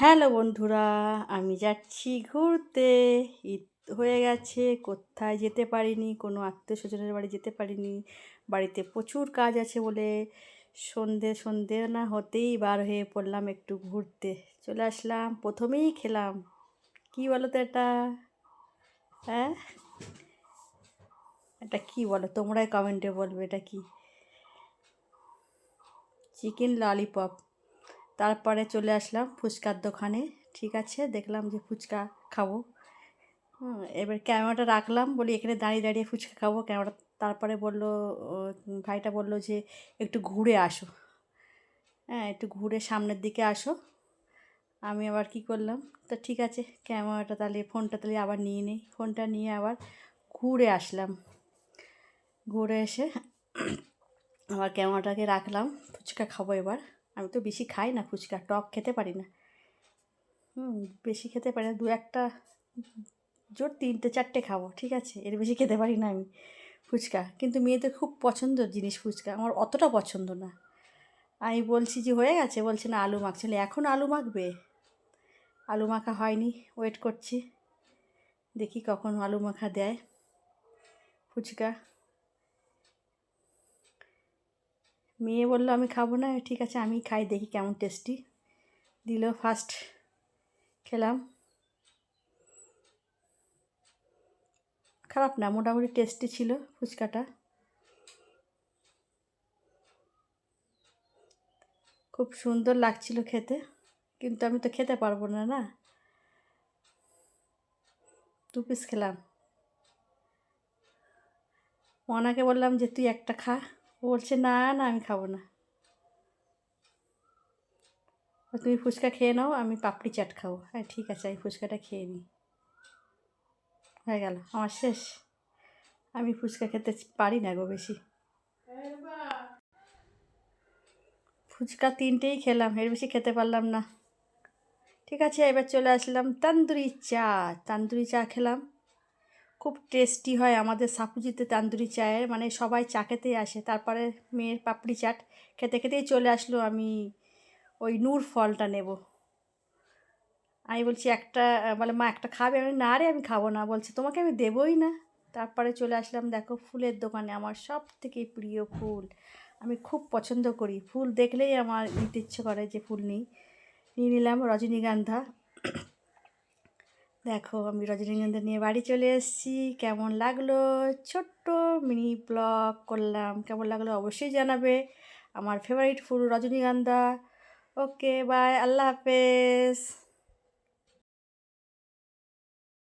Hello বন্ধুরা, আমি যাচ্ছি ঘুরতে। ঈদ হয়ে গেছে, কোথায় যেতে পারিনি, কোনো আত্মীয় স্বজনের বাড়ি যেতে পারিনি। বাড়িতে প্রচুর কাজ আছে বলে সন্ধে সন্ধে না হতেই বার হয়ে পড়লাম একটু ঘুরতে। চলে আসলাম, প্রথমেই খেলাম। কি বলো তো এটা? হ্যাঁ? এটা কি বলো? তোমরাই কমেন্টে বলবে এটা কি? চিকেন ললিপপ তারপরে চলে আসলাম ফুচকার দোকানে। ঠিক আছে, দেখলাম যে ফুচকা খাব। এবার ক্যামেরাটা রাখলাম, বলি এখানে দাঁড়িয়ে দাঁড়িয়ে ফুচকা খাব। ক্যামেরা তারপরে বলল ভাইটা বলল যে একটু ঘুরে আসো। হ্যাঁ একটু ঘুরে সামনের দিকে আসো। আমি আবার কি করলাম, তা ঠিক আছে, ক্যামেরাটা তাহলে, ফোনটা তাহলে আবার নিয়ে নিই। ফোনটা নিয়ে আবার ঘুরে আসলাম। ঘুরে এসে আবার ক্যামেরাটাকে রাখলাম, ফুচকা খাব এবার। আমি তো বেশি খাই না ফুচকা, টক খেতে পারি না। হুম, বেশি খেতে পারি না, দু একটা, জোর তিনটে, চারটে খাব, ঠিক আছে? এর বেশি খেতে পারি না আমি ফুচকা। কিন্তু মেয়েদের খুব পছন্দের জিনিস ফুচকা, আমার অতটা পছন্দ না। আমি বলছি যে, হয়ে গেছে? বলছে, না, আলু মাখছিলে এখন আলু মাখবে? আলু মাখা হয়নি ওয়েট করছি। দেখি কখন আলু মাখা দেয় ফুচকা। মেয়ে বলল, আমি খাব না, ঠিক আছে আমি খাই, দেখি কেমন টেস্টি দিল ফার্স্ট খেলাম। খারাপ না, মোটামুটি টেস্টি ছিল ফুচকাটা। খুব সুন্দর লাগছিল খেতে, কিন্তু আমি তো খেতে পারব না না? দু পিস খেলাম। মনাকে বললাম যে, তুই একটা খা। বলছে, না না, আমি খাব না। তুমি ফুচকা খেয়ে নাও, আমি পাপড়ি চাট খাব। হ্যাঁ ঠিক আছে, আমি ফুচকাটা খেয়ে নিই। হয়ে গেল, আমার শেষ। আমি ফুচকা খেতে পারি না গো বেশি। ফুচকা তিনটেই খেলাম, এর বেশি খেতে পারলাম না। ঠিক আছে, এবার চলে আসলাম, তান্দুরি চা। তান্দুরি চা খেলাম। খুব টেস্টি হয় আমাদের সাপুজিতে তান্দুরি চায়ের। মানে সবাই চা খেতেই আসে। তারপরে মেয়ের পাপড়ি চাট খেতে খেতেই চলে আসলো। আমি ওই নূর ফলটা নেব। আমি বলছি, একটা, বলে, মা, একটা খাবে? আমি না রে, আমি খাব না। বলছে, তোমাকে আমি দেবই না। তারপরে চলে আসলাম, দেখো, ফুলের দোকানে। আমার সব থেকে প্রিয় ফুল। আমি খুব পছন্দ করি। ফুল দেখলেই আমার নিতে ইচ্ছে করে যে ফুল নিই। নিয়ে নিলাম রজনীগন্ধা। দেখো, আমি রজনীগন্ধা নিয়ে বাড়ি চলে এসেছি। কেমন লাগল? ছোট্ট মিনি ব্লগ করলাম। কেমন লাগল অবশ্যই জানাবে। আমার ফেভারিট ফুল রজনীগন্ধা। ওকে বাই আল্লাহ হাফেজ।